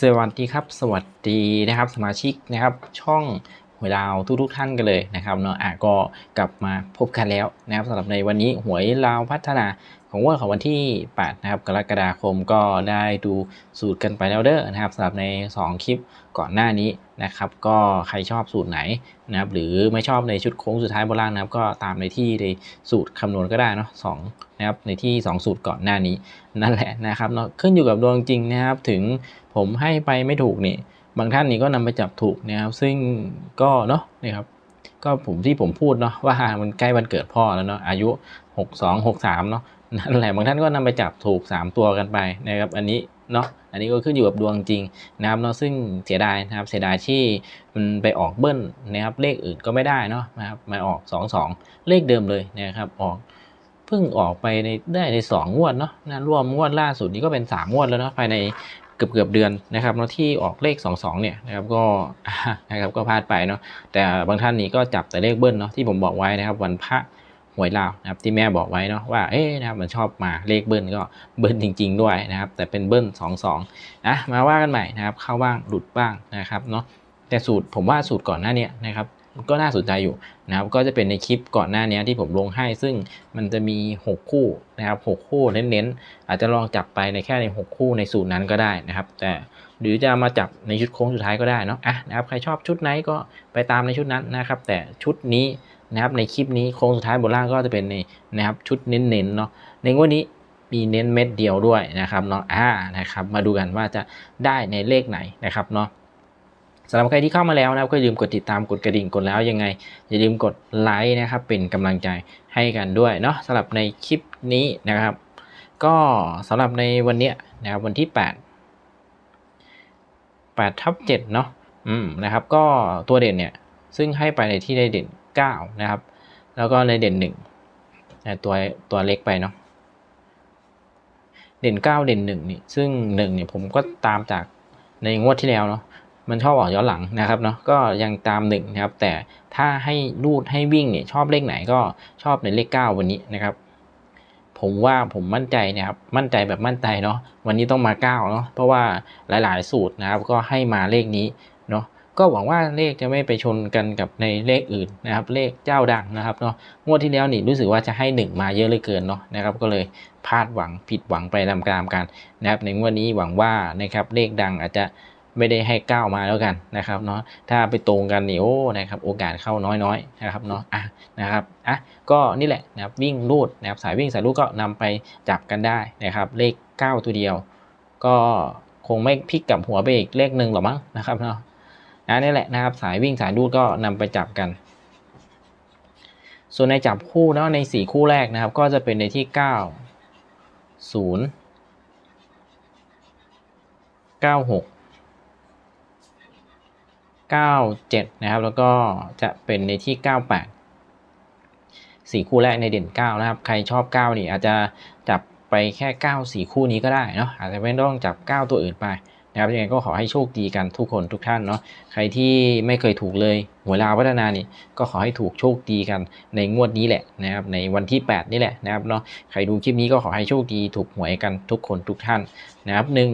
สวัสดีครับ สวัสดีนะครับสมาชิกนะครับช่องหวยลาวทุกๆท่านกันเลยนะครับเนาะอะก็กลับมาพบกันแล้วนะครับสำหรับในวันนี้หวยลาวพัฒนาของวันของวันที่8นะครับกรกฎาคมก็ได้ดูสูตรกันไปแล้วเด้อนะครับสำหรับใน 2 คลิปก่อนหน้านี้นะครับ ก็ใครชอบสูตรไหนนะครับ หรือไม่ชอบในชุดโค้งสุดท้ายโบราณนะครับ ก็ตามในที่ในสูตรคำนวณก็ได้เนาะสองนะครับในที่ 2 สูตรก่อนหน้านี้นั่นแหละนะครับเนาะขึ้นอยู่กับดวงจริงนะครับถึง ผมให้ไปไม่ถูกนี่ บางท่านนี่ก็นำไปจับถูกนะครับ ซึ่งก็เนาะนี่ครับ ก็ผมที่ผมพูดเนาะว่ามันใกล้วันเกิดพ่อแล้วเนาะอายุ 62 63เนาะนั่นแหละบางท่านก็นำไปจับถูก 3 ตัวกันไปนะครับ อันนี้เนาะอันนี้ก็ขึ้นอยู่กับดวงจริงนะครับเนาะซึ่งเสียดายนะครับเสียดายที่มันไปออกเบิ้ลนะครับเลขอื่นก็ไม่ได้เนาะนะครับมาออก 22 เลขเดิมเลยนะครับออกเพิ่งออกไปในได้ในสองงวดเนาะนะรวมงวดล่าสุดนี้ก็เป็นสามงวดแล้วเนาะภายใน เกือบเกือบๆเดือนนะครับเนาะที่ออกเลข 2 2 เนี่ยนะครับก็นะครับก็พลาดไปเนาะแต่บางท่านนี้ก็จับแต่เลขเบิ้ลเนาะที่ผมบอกไว้นะครับวันพระหวยลาวนะครับที่แม่บอกไว้เนาะว่าเอ๊ะนะครับมันชอบมาเลขเบิ้ลก็เบิ้ลจริง ๆ ด้วยนะครับ แต่เป็นเบิ้ล2 2อะมาว่ากันใหม่นะครับเข้าบ้างหลุดบ้างนะครับเนาะแต่สูตรผมว่าสูตรก่อนหน้านี้นะครับ ก็น่าสนใจอยู่นะครับก็จะเป็นในคลิปก่อนหน้านี้ที่ผมลงให้ ซึ่งมันจะมี 6 คู่นะครับ6คู่เน้นๆอาจจะลองจับไปในแค่ใน 6 คู่ในสูตรนั้นก็ได้นะครับ แต่หรือจะมาจับในชุดโค้งสุดท้ายก็ได้เนาะอะนะครับใครชอบชุดไหนก็ไปตามในชุดนั้นนะครับ แต่ชุดนี้นะครับในคลิปนี้โค้งสุดท้ายบนล่างก็จะเป็นในนะครับชุดเน้นๆเนาะในงวดนี้มีเน้นเม็ดเดียวด้วยนะครับเนาะอ่านะครับ มาดูกันว่าจะได้ในเลขไหนนะครับเนาะ สำหรับใครที่เข้ามาแล้วนะครับก็อย่าลืมกดติดตามกดกระดิ่งกดแล้วยังไง อย่าลืมกดไลค์นะครับเป็นกำลังใจให้กันด้วยเนาะสำหรับในคลิปนี้นะครับ ก็สำหรับในวันเนี้ยนะครับวันที่ 8 8ทับ7เนาะอืมนะครับ ก็ตัวเด่นเนี่ยซึ่งให้ไปในที่ได้เด่น 9 นะครับ แล้วก็ในเด่น1นะตัวตัวเล็กไปเนาะเด่น 9 เด่น1นี่ซึ่ง1เนี่ยผมก็ตามจากในงวดที่แล้วเนาะ มันชอบออกย้อนหลังนะครับเนาะก็ยังตาม1นะครับ แต่ถ้าให้รูดให้วิ่งเนี่ยชอบเลขไหนก็ชอบในเลข 9 วันนี้นะครับ ผมว่าผมมั่นใจนะครับมั่นใจแบบมั่นใจเนาะวันนี้ต้องมา 9 เนาะเพราะว่าหลายๆ สูตรนะครับ ก็ให้มาเลขนี้เนาะก็หวังว่าเลขจะไม่ไปชนกันกับในเลขอื่นนะครับ เลขเจ้าดังนะครับเนาะงวดที่แล้วนี่รู้สึกว่าจะให้ 1 มาเยอะเลยเกินเนาะนะครับ ก็เลยพลาดหวังผิดหวังไปตามๆกันนะครับ ในงวดนี้หวังว่านะครับเลขดังอาจจะ ไม่ได้ให้ก้าวมาแล้วกันนะครับเนาะถ้าไปตรงกันนี่โอ้นะครับโอกาสเข้าน้อยๆนะครับเนาะอะนะครับอะก็นี่แหละนะครับวิ่งรูดนะครับสายวิ่งสายรูดก็นำไปจับกันได้นะครับเลข 9 ตัวเดียว ก็คงไม่พลิกกลับหัวไปอีกเลขหนึ่งหรอกมั้งนะครับเนาะนะนี่แหละนะครับสายวิ่งสายรูดก็นำไปจับกันส่วนในจับคู่เนาะใน 4 คู่แรกนะครับ ก็จะเป็นในที่ 9 0 9 6 97 นะครับ แล้วก็จะเป็นในที่ 98สี่คู่แรกในเด่น 9 นะครับ ใครชอบ 9 นี่อาจจะจับไปแค่ 9 4 คู่นี้ก็ได้เนาะอาจจะไม่ต้องจับ 9 ตัวอื่นไปนะครับยังไงก็ขอให้โชคดีกันทุกคนทุกท่านเนาะใครที่ไม่เคยถูกเลยหัวลาวพัฒนานี่ก็ขอให้ถูกโชคดีกันในงวดนี้แหละนะครับในวันที่ 8 นี่แหละนะครับเนาะใครดูคลิปนี้ก็ขอให้โชคดีถูกหวยกันทุกคนทุกท่านนะครับหนึ่ง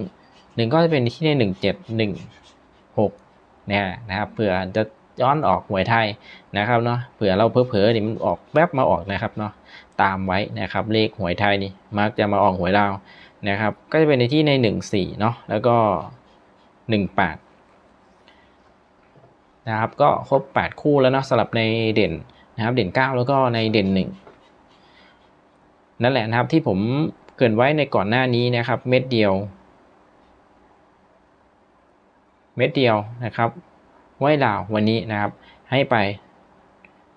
หนึ่งก็จะเป็นที่ในหนึ่งเจ็ดหนึ่งหก เนี่ยนะครับเผื่อจะย้อนออกหวยไทยนะครับเนาะเผื่อเราเผลอๆนี่มันออกแวบมาออกนะครับเนาะตามไว้นะครับเลขหวยไทยนี่มักจะมาออกหวยลานะครับก็จะเป็นในที่ใน 1 4เนาะแล้วก็1 8นะครับก็ครบ 8 คู่แล้วเนาะสำหรับในเด่นนะครับเด่น 9 แล้วก็ในเด่น 1 นั่นแหละนะครับที่ผมเกินไว้ในก่อนหน้านี้นะครับเม็ดเดียว เม็ดเดียวนะครับไว้ลาววันนี้นะครับ ให้ไป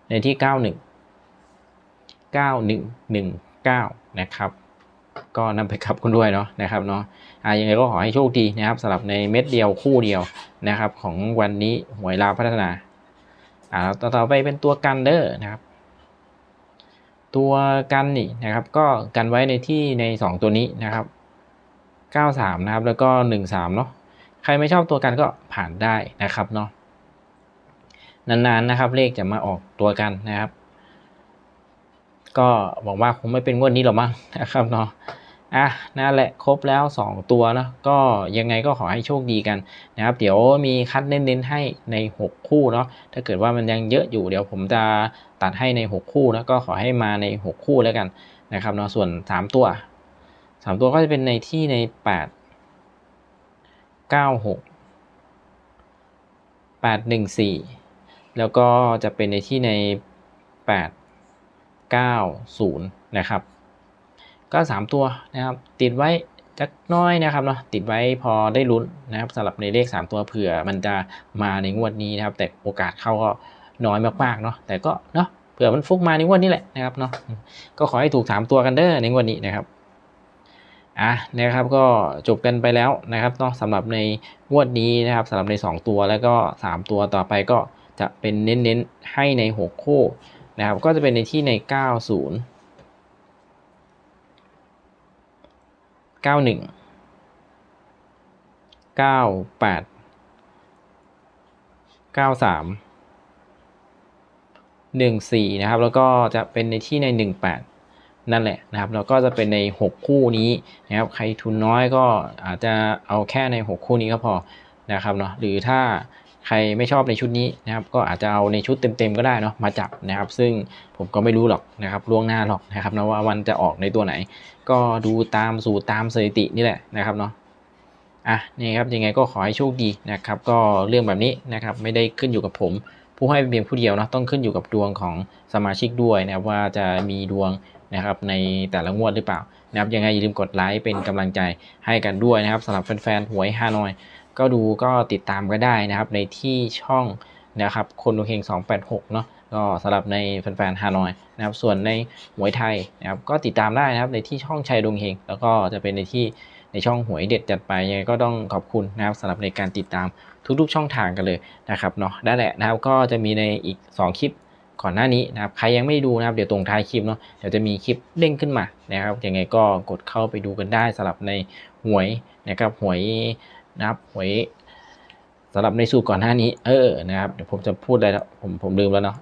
ในที่ 91 9119 นะครับ ก็นำไปขับคุณด้วยเนาะนะครับเนาะอ่ายังไงก็ขอให้โชคดีนะครับสำหรับในเม็ดเดียวคู่เดียวนะครับ ของวันนี้หวยลาวพัฒนาอ่าต่อต่อไปเป็นตัวกันเดอร์นะครับตัวกันนี่นะครับก็กันไว้ในที่ใน 2 ตัวนี้นะครับ 93 นะครับแล้วก็ 13 เนาะ ใครไม่ชอบตัวกันก็ผ่านได้นะครับเนาะนานๆนะครับ เลขจะมาออกตัวกันนะครับ ก็บอกว่าคงไม่เป็นงวดนี้หรอกมั้งนะครับเนาะอะนั่นแหละครบแล้ว 2 ตัวเนาะก็ยังไงก็ขอให้โชคดีกันนะครับ เดี๋ยวมีคัดเน้นๆให้ใน 6 คู่เนาะถ้าเกิดว่ามันยังเยอะอยู่เดี๋ยวผมจะตัดให้ใน 6 คู่แล้วก็ขอให้มาใน 6 คู่แล้วกันนะครับเนาะส่วน 3 ตัว 3 ตัวก็จะเป็นในที่ใน 8 9 6 8 1 4แล้วก็จะเป็นในที่ใน8 9 0นะครับ ก็3ตัวนะครับติดไว้จักน้อยนะครับเนาะติดไว้พอได้ลุ้นนะครับสำหรับในเลข 3 ตัวเผื่อมันจะมาในงวดนี้นะครับ แต่โอกาสเข้าก็น้อยมากๆเนาะแต่ก็เนาะเผื่อมันฟุกมาในงวดนี้แหละนะครับเนาะก็ขอให้ถูก 3 ตัวกันเด้อในงวดนี้นะครับ อะนะครับก็จบกันไปแล้วนะครับเนาะสำหรับในงวดนี้นะครับสำหรับใน 2 ตัวแล้วก็ 3 ตัวต่อไปก็จะเป็นเน้นๆให้ใน 6 คู่นะครับก็จะเป็นในที่ใน 90เก้าหนึ่งเก้าแปดเก้าสามหนึ่งสี่นะครับแล้วก็จะเป็นในที่ในห นั่นแหละนะครับแล้วก็จะเป็นในหกคู่นี้นะครับใครทุนน้อยก็อาจจะเอาแค่ในหกคู่นี้ก็พอนะครับเนาะหรือถ้าใครไม่ชอบในชุดนี้นะครับ ก็อาจจะเอาในชุดเต็มๆก็ได้เนาะมาจับนะครับ ซึ่งผมก็ไม่รู้หรอกนะครับล่วงหน้าหรอกนะครับนะว่าวันจะออกในตัวไหน ก็ดูตามสูตรตามสถิตินี่แหละนะครับเนาะอะนี่ครับยังไงก็ขอให้โชคดีนะครับ ก็เรื่องแบบนี้นะครับไม่ได้ขึ้นอยู่กับผม ผู้ให้เป็นเพียงผู้เดียวนะต้องขึ้นอยู่กับดวงของสมาชิกด้วยนะครับว่าจะมีดวงนะครับในแต่ละงวดหรือเปล่านะครับยังไงอย่าลืมกดไลค์เป็นกำลังใจให้กันด้วยนะครับสำหรับแฟนๆหวยฮานอย ก็ดูก็ติดตามก็ได้นะครับในที่ช่องนะครับคนดวงเฮง286เนาะก็สำหรับในแฟนๆฮานอยนะครับส่วนในหวยไทยนะครับก็ติดตามได้นะครับในที่ช่องชัยดวงเฮงแล้วก็จะเป็นในที่ในช่องหวยเด็ดจัดไปยังไงก็ต้องขอบคุณนะครับสำหรับในการติดตามทุกๆช่องทางกันเลยนะครับเนาะได้แหละนะครับก็จะมีในอีก 2 คลิป ก่อนหน้านี้นะครับใครยังไม่ดูนะครับเดี๋ยวตรงท้ายคลิปเนาะเดี๋ยวจะมีคลิปเด้งขึ้นมานะครับยังไงก็กดเข้าไปดูกันได้สำหรับในหวยนะครับหวยนะครับหวยสำหรับในสูตรก่อนหน้านี้เออนะครับเดี๋ยวผมจะพูดอะไรแล้วผมผมลืมแล้วเนาะ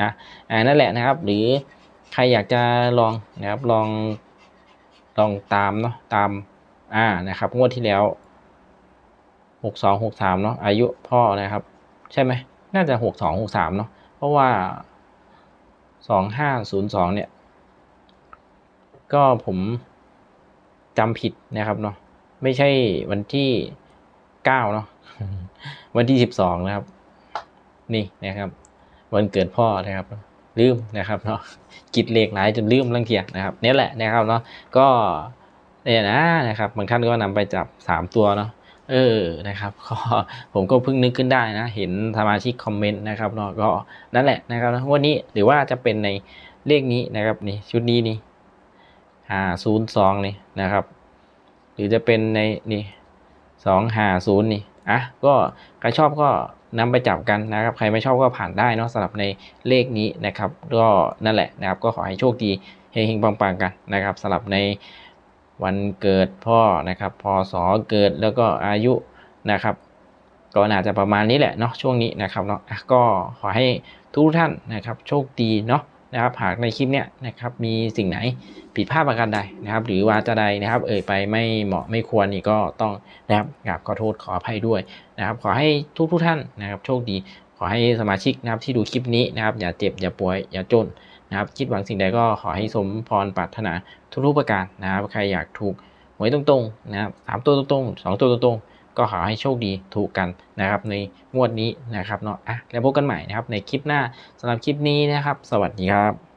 อะอ่านั่นแหละนะครับ หรือใครอยากจะลองนะครับลองลองตามเนาะตามอ่านะครับงวดที่แล้วหกสองหกสามเนาะอายุพ่อนะครับ ใช่ไหมน่าจะหกสองหกสามเนาะ ราะว่าสองห้าศูนย์สองเนี่ย ก็ผมจำผิดนะครับเนาะไม่ใช่วันที่เก้าเนาะวันที่สิบสองนะครับ นี่นะครับ วันเกิดพ่อนะครับ ลืมนะครับเนาะกิดเลขหลายจนลืมลังเทียนะครับนี่แหละนะครับเนาะก็เนี่ยนะนะครับ บางท่านก็นำไปจับสามตัวเนาะ เออนะครับก็ผมก็เพิ่งนึกขึ้นได้นะ เห็นสมาชิกคอมเมนต์นะครับเนาะก็นั่นแหละนะครับวันนี้หรือว่าจะเป็นในเลขนี้นะครับนี่ชุดนี้นี่ห้าศูนย์สองนี่นะครับ หรือจะเป็นในนี่สองห้าศูนย์นี่อะก็ใครชอบก็นำไปจับกันนะครับ ใครไม่ชอบก็ผ่านได้เนาะสำหรับในเลขนี้นะครับ ก็นั่นแหละนะครับ ก็ขอให้โชคดีเฮงๆปังๆกันนะครับสำหรับใน วันเกิดพ่อนะครับพศเกิดแล้วก็อายุนะครับ ก็น่าจะประมาณนี้แหละเนาะช่วงนี้นะครับเนาะก็ขอให้ทุกท่านนะครับ โชคดีเนาะนะครับหากในคลิปเนี้ยนะครับมีสิ่งไหนผิดพลาดประการใดนะครับ หรือว่าจะใดนะครับ เอ่ยไปไม่เหมาะไม่ควรนี่ก็ต้องนะครับกราบขอโทษขออภัยด้วยนะครับ ขอให้ทุกทุกท่านนะครับ โชคดี ขอให้สมาชิกนะครับที่ดูคลิปนี้นะครับ อย่าเจ็บอย่าป่วยอย่าจน นะครับคิดหวังสิ่งใดก็ขอให้สมพรปรารถนาทุกๆประการนะครับใครอยากถูกหวยตรงๆนะครับสามตัวตรงๆสองตัวตรงๆ ก็ขอให้โชคดีถูกกันนะครับในงวดนี้นะครับเนาะอะแล้วพบกันใหม่นะครับในคลิปหน้าสำหรับคลิปนี้นะครับ สวัสดีครับ